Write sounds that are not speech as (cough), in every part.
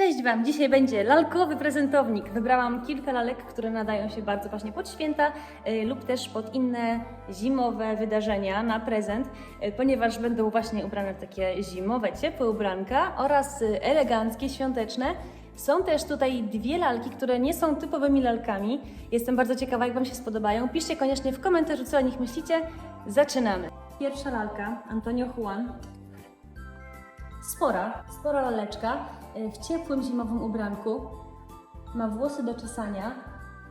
Cześć Wam! Dzisiaj będzie lalkowy prezentownik. Wybrałam kilka lalek, które nadają się bardzo właśnie pod święta y, lub też pod inne zimowe wydarzenia na prezent, y, ponieważ będą właśnie ubrane takie zimowe, ciepłe ubranka oraz y, eleganckie, świąteczne. Są też tutaj dwie lalki, które nie są typowymi lalkami. Jestem bardzo ciekawa, jak Wam się spodobają. Piszcie koniecznie w komentarzu, co o nich myślicie. Zaczynamy. Pierwsza lalka, Antonio Juan. Spora, spora laleczka y, w ciepłym zimowym ubranku. Ma włosy do czesania.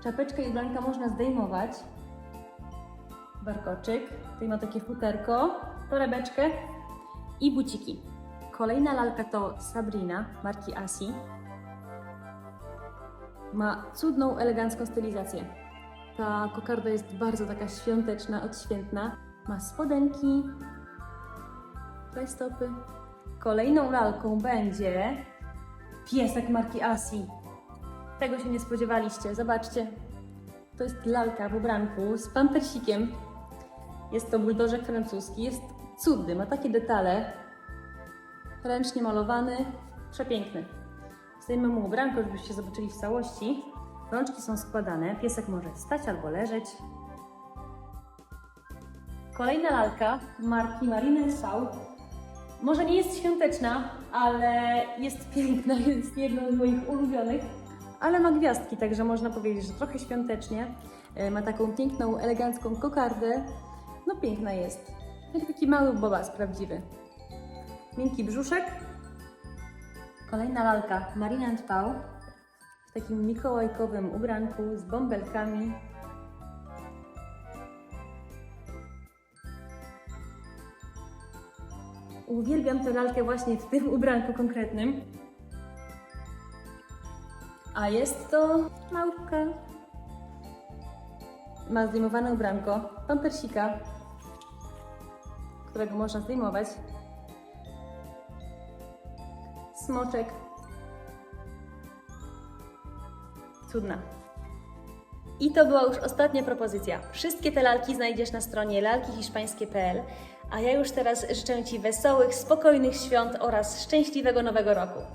Czapeczkę i ubranka można zdejmować. Warkoczyk. Tutaj ma takie futerko, torebeczkę i buciki. Kolejna lalka to Sabrina marki Asi. Ma cudną, elegancką stylizację. Ta kokarda jest bardzo taka świąteczna, odświętna. Ma spodenki, stopy. Kolejną lalką będzie piesek marki Asi. Tego się nie spodziewaliście. Zobaczcie. To jest lalka w ubranku z pampersikiem. Jest to buldożek francuski. Jest cudny, ma takie detale. Ręcznie malowany, przepiękny. Zdejmę mu ubranko, żebyście zobaczyli w całości. Rączki są składane, piesek może stać albo leżeć. Kolejna lalka marki Marine South. Może nie jest świąteczna, ale jest piękna, (laughs) jest jedną z moich ulubionych. Ale ma gwiazdki, także można powiedzieć, że trochę świątecznie. E, Ma taką piękną, elegancką kokardę. No piękna jest. Jak taki mały bobas prawdziwy. Miękki brzuszek. Kolejna lalka Marina and Pau w takim mikołajkowym ubranku z bąbelkami. Uwielbiam tę lalkę właśnie w tym ubranku konkretnym. A jest to małpka. Ma zdejmowane ubranko, pampersika, którego można zdejmować. Smoczek. Cudna. I to była już ostatnia propozycja. Wszystkie te lalki znajdziesz na stronie lalkihiszpańskie.pl, a ja już teraz życzę Ci wesołych, spokojnych świąt oraz szczęśliwego nowego roku.